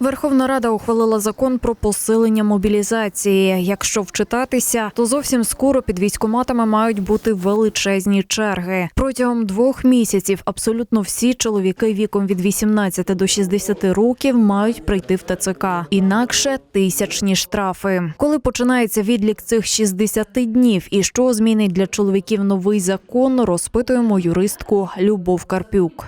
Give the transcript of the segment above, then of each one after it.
Верховна Рада ухвалила закон про посилення мобілізації. Якщо вчитатися, то зовсім скоро під військоматами мають бути величезні черги. Протягом двох місяців абсолютно всі чоловіки віком від 18 до 60 років мають прийти в ТЦК. Інакше тисячні штрафи. Коли починається відлік цих 60 днів, і що змінить для чоловіків новий закон, розпитуємо юристку Любов Карпюк.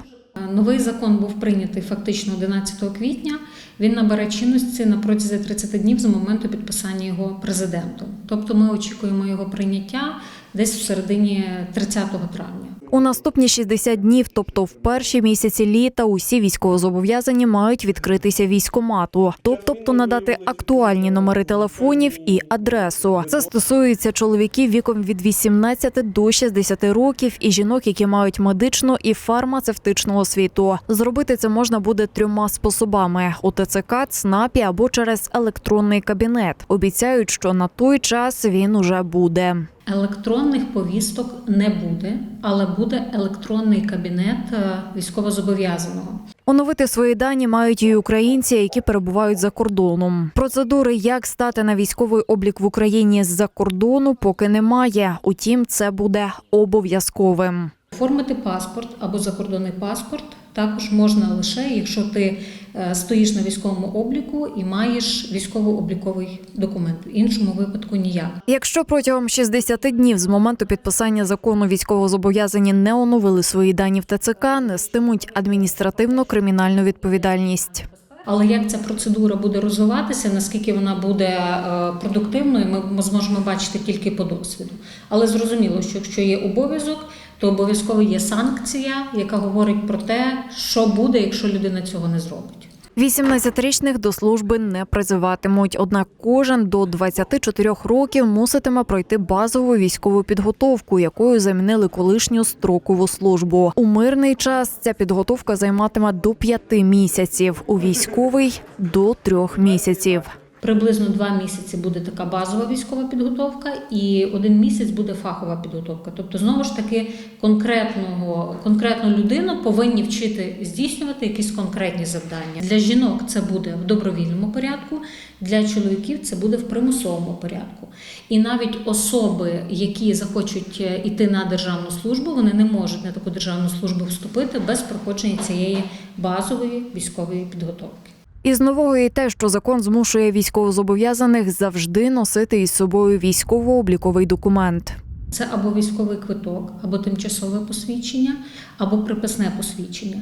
Новий закон був прийнятий фактично 11 квітня. Він набере чинності на протязі 30 днів з моменту підписання його президентом. Тобто ми очікуємо його прийняття десь в середині 30 травня. У наступні 60 днів, тобто в перші місяці літа, усі військовозобов'язані мають відкритися військомату, тобто надати актуальні номери телефонів і адресу. Це стосується чоловіків віком від 18 до 60 років і жінок, які мають медичну і фармацевтичну освіту. Зробити це можна буде трьома способами: у ТЦК, ЦНАПі або через електронний кабінет. Обіцяють, що на той час він уже буде. Електронних повісток не буде, але буде електронний кабінет е, військовозобов'язаного. Оновити свої дані мають і українці, які перебувають за кордоном. Процедури, як стати на військовий облік в Україні з-за кордону, поки немає. Утім, це буде обов'язковим. Оформити паспорт або закордонний паспорт також можна лише, якщо ти е, стоїш на військовому обліку і маєш військово-обліковий документ. В іншому випадку ніяк. Якщо протягом 60 днів з моменту підписання закону військовозобов'язані не оновили свої дані в ТЦК, нестимуть адміністративно-кримінальну відповідальність. Але як ця процедура буде розвиватися, наскільки вона буде е, продуктивною, ми- ми зможемо бачити тільки по досвіду. Але зрозуміло, що якщо є обов'язок, то обов'язково є санкція, яка говорить про те, що буде, якщо людина цього не зробить. 18-річних до служби не призиватимуть. Однак кожен до 24 років муситиме пройти базову військову підготовку, якою замінили колишню строкову службу. У мирний час ця підготовка займатиме до 5 місяців, у військовий до 3 місяців. Приблизно два місяці буде така базова військова підготовка, і один місяць буде фахова підготовка. Тобто, знову ж таки, конкретного конкретну людину повинні вчити здійснювати якісь конкретні завдання. Для жінок це буде в добровільному порядку, для чоловіків це буде в примусовому порядку. І навіть особи, які захочуть йти на державну службу, вони не можуть на таку державну службу вступити без проходження цієї базової військової підготовки. Із нового і те, що закон змушує військовозобов'язаних завжди носити із собою військово-обліковий документ. Це або військовий квиток, або тимчасове посвідчення, або приписне посвідчення.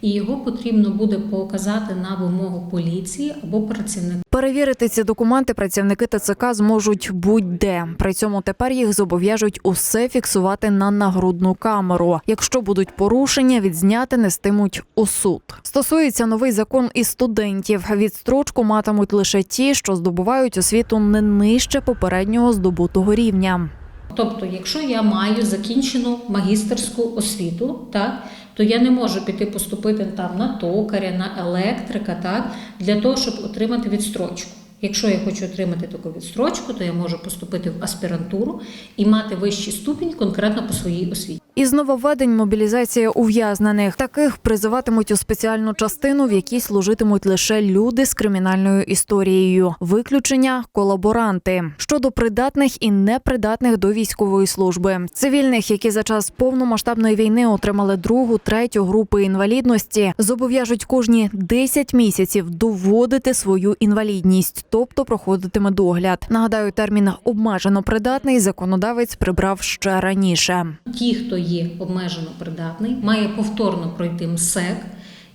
І його потрібно буде показати на вимогу поліції або працівника. Перевірити ці документи працівники ТЦК зможуть будь-де. При цьому тепер їх зобов'яжуть усе фіксувати на нагрудну камеру. Якщо будуть порушення, відзняти нестимуть у суд. Стосується новий закон і студентів. Відстрочку матимуть лише ті, що здобувають освіту не нижче попереднього здобутого рівня. Тобто, якщо я маю закінчену магістерську освіту, так то я не можу піти поступити там на токаря, на електрика, так для того, щоб отримати відстрочку. Якщо я хочу отримати таку відстрочку, то я можу поступити в аспірантуру і мати вищий ступінь конкретно по своїй освіті. Із нововведень мобілізація ув'язнених. Таких призиватимуть у спеціальну частину, в якій служитимуть лише люди з кримінальною історією. Виключення колаборанти щодо придатних і непридатних до військової служби. Цивільних, які за час повномасштабної війни отримали другу, третю групи інвалідності, зобов'яжуть кожні 10 місяців доводити свою інвалідність, тобто проходитиме догляд. Нагадаю, термін обмежено придатний законодавець прибрав ще раніше. Ті, хто є обмежено придатний, має повторно пройти МСЕК.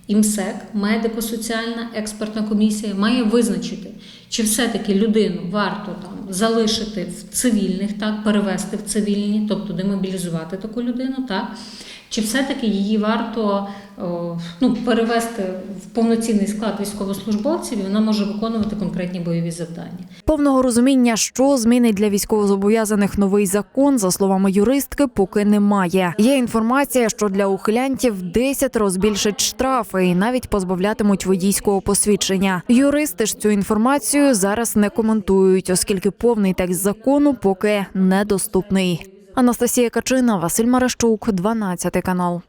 І МСЕК, медико-соціальна експертна комісія, має визначити, чи все-таки людину варто там залишити в цивільних, так, перевести в цивільні, тобто демобілізувати таку людину, так, чи все-таки її варто ну, перевести в повноцінний склад військовослужбовців, і вона може виконувати конкретні бойові завдання. Повного розуміння, що змінить для військовозобов'язаних новий закон, за словами юристки, поки немає. Є інформація, що для ухилянтів 10 збільшать штрафи і навіть позбавлятимуть водійського посвідчення. Юристи ж цю інформацію зараз не коментують, оскільки повний текст закону поки недоступний. Анастасія Качина, Василь Марещук, 12 канал.